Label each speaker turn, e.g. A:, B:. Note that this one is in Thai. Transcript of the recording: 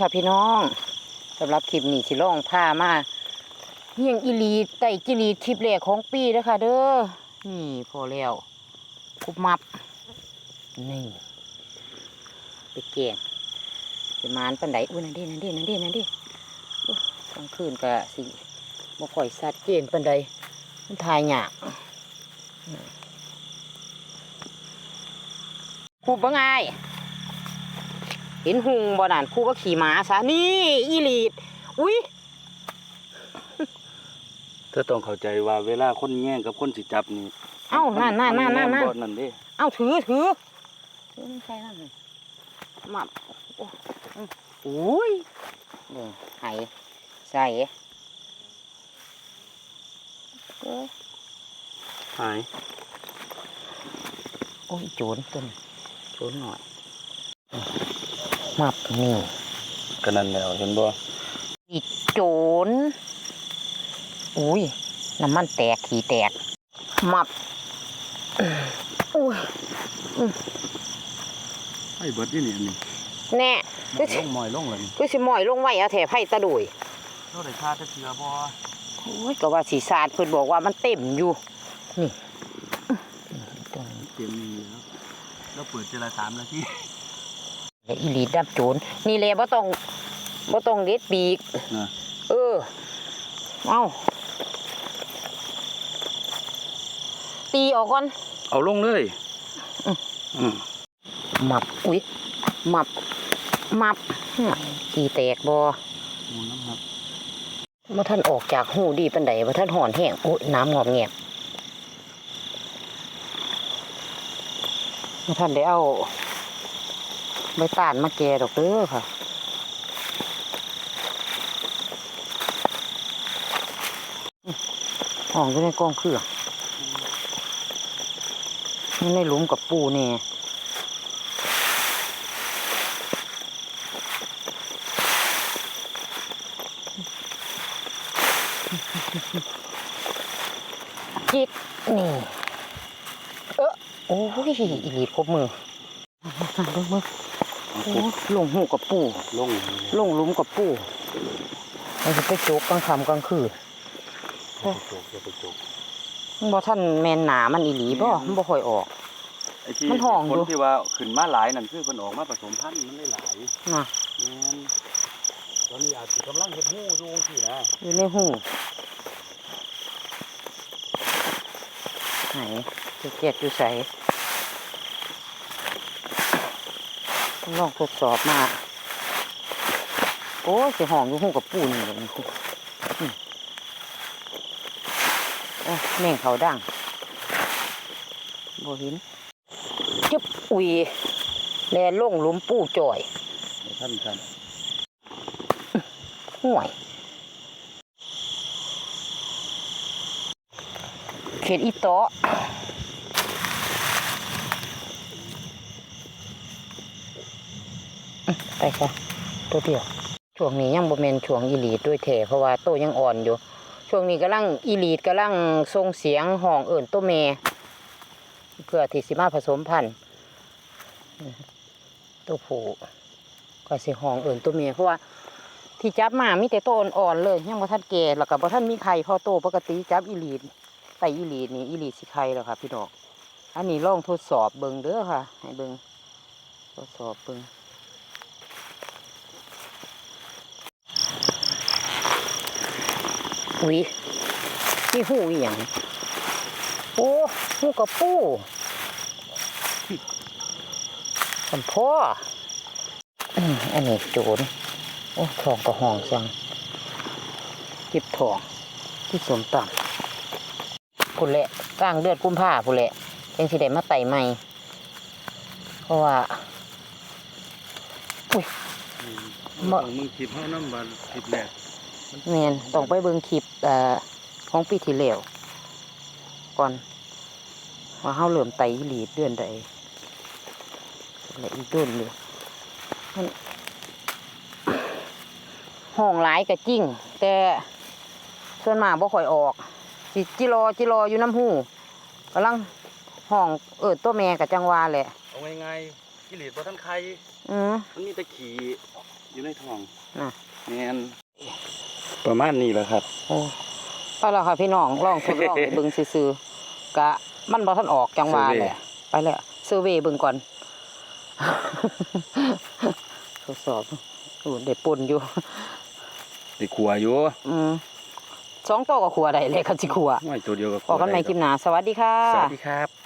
A: ค่ะพี่น้องสำหรับคลิปนี้สิลองพามาเฮียงอีหลีไต่จิลีทริปแรกของปีเด้อค่ะ เด้อนี่พอแล้วคุบมับนี่ไปเก่งไปมานปันไดอุ้ยนั่นดินั่นดินั่นดินั่นดิกลางคืนก็สิบ่ค่อยสัดเจนปันใดมันทายหยากครูบ่ง่าย เห็นหุงบ่นั่นครูก็ขี่ม้าซะนี่อีหลีดอุ้ย
B: เธอต้องเข้าใจว่าเวลาคนแย่งกับคนสิจับนี่
A: เอ้านั่นนั่นนั่นนั่นนั่น
B: บ่นั่นเด้
A: เอ้าถือถือถือไม่ใช่นั่นเลยมาโอ้อืมอุ้ยเบิ่งไหใส่เอ้ย
B: หาย
A: โอ้ยโจรตัวนี้โจรหน่อยอืม มับนี่
B: ก็นั่นแล้วเห็นบ่
A: อีโจรอุ้ยน้ำมันแตกขี่แตก มับอุ้ย
B: ไอ้เบิดนี่นี่อันนี้
A: แน่
B: หม
A: คือ
B: อย
A: สิ
B: ลงหมอยลงเลย
A: คือสิหมอยลงไว้เอาแถไผ่ตะดุย
B: เท่าได้ค่าจะเชือบ่
A: โอ้ยก็ว่าสีสาดเพิ่นบอกว่ามันเต็มอยู่นี่ตรงนี้
B: เต็มนี่แล้วแล้วเปิดเจรสามนาที
A: และ อีหลีดับโจรนี่แหละบ่ต้องบ่ต้องเด็ดปีก
B: นะ
A: เออเอาตีออกก่อน
B: เอาลงเลย
A: อืม
B: อืม
A: หมับอุ๊ยหมับหมับหึขี่แตกบ่
B: หมูน้ำหนัก
A: บ่ท่านออกจากหูดีปานใดบ่ท่านห่อนแห้งโอ้ยน้ำงอบแงบบ่ท่านได้เอา ใบตาลมาแกดอกเด้อค่ะห้องอยู่ในกองเครื่องมันในหลุมกับปูเนี่ยจิกนี่ เออโอ้ยอีหลีดครบมือเบิ่งเบิ่ง
B: เอา
A: โอ้
B: ปุ๊บ
A: ลงหูกับปู
B: ลง
A: ลงหลุมกับปูเราจะไปโจกกลางค่ำกลางคืน
B: อย่าไปจกอย่าไปจก
A: มันบ่ท่านแมนหนามันอีหลีบ่มันบ่ค่อยออก
B: ไอ้ที่
A: มันห่องอยู่
B: คนที่ว่าขึ้นมาหลายนั่นคือเพิ่นออกมาผสมพันธุ์มันได้หลาย
A: น่ะ
B: แม่นตอนนี้อาจสิกำลังเฮ็ดหูอยู่จังซี่นะ
A: อยู่ในหูไหนจะเจ็ดอยู่ใสต้อง ลองทดสอบมา โอ้ยสิห้องอยู่หูกับปูนี่เลยนี่คุณโอ้ยแม่งเขาดังบ่เห็นจึบอุ้ยแลลงหลุมปูจ่อย
B: ท่านท่าน
A: ห่วยเขตอีโตะอื้อ ไปค่ะตัวเดียวช่วงนี้ยังบ่แมนช่วงอีหลีดด้วยแท้เพราะว่าโตยังอ่อนอยู่ ช่วงนี้กำลังอีหลีดกำลังส่งเสียงห้องเอิ่นตัวแม่เพื่อที่สิมาผสมพันธุ์ตัวผู้ก็สิห้องเอิ่นตัวแม่เพราะว่าที่จับมามีแต่โตอ่อนๆเลยยังบ่ทันแก่แล้วก็บ่ทันมีไข่พอโตปกติจับอีหลีดไตอีหลีดนี่อีหลีดสิไข่แล้วค่ะพี่ดอก อันนี้ลองทดสอบเบิ่งเด้อค่ะ ให้เบิ่งทดสอบเบิ่ง อุ้ยนี่หูอีหยังโอ้หูกระปูสัมพ่ออืมอันนี้โจรโอ้ทองก็ห้องจังเก็บทองที่สมต่ำพุ่นแหละกลางเดือนกุมภาพุ่นแหละยังสิได้มาไต่ใหม่ เพราะว่า อุ้ยบ่
B: ต้องมึงคิดเฮานำบัดคลิปแรก
A: แมนต้องไปเบิ่งคลิปเอ่อของปีที่แล้วก่อนว่าเฮาเริ่มไต่อีหลีดเดือนใดและอีกเดือนเลยมันห้องหลายก็จริง แต่ส่วนมากบ่ค่อยออกสิจิรอจิรออยู่น้ำหูกำลังห้องเอิดตัวแม่กับจังหวาแหละ
B: เอาง่ายๆกิเลสบ่ทันใคร
A: อือ
B: มันมีแต่ขี่อยู่ในท้อง
A: น่ะ
B: แม่น ประมาณนี้แหละครับ
A: โอ้ไปแล้วค่ะพี่น้องลองทดลองให้เบิ่งซื่อๆกะมันบ่ทันออกจังหวะแหละไปแล้วเซอร์เวย์เบิ่งก่อนทดสอบโอ้ได้ปุ่นอยู่
B: ได้ขัวอยู่
A: อืมสองตัวก็ขัวได้เลยค่ะสิขัว
B: ห้วยตัวเดียวก็
A: พอกันใหม่คลิปหน้าสวัสดีค่ะ
B: สวัสดีครับ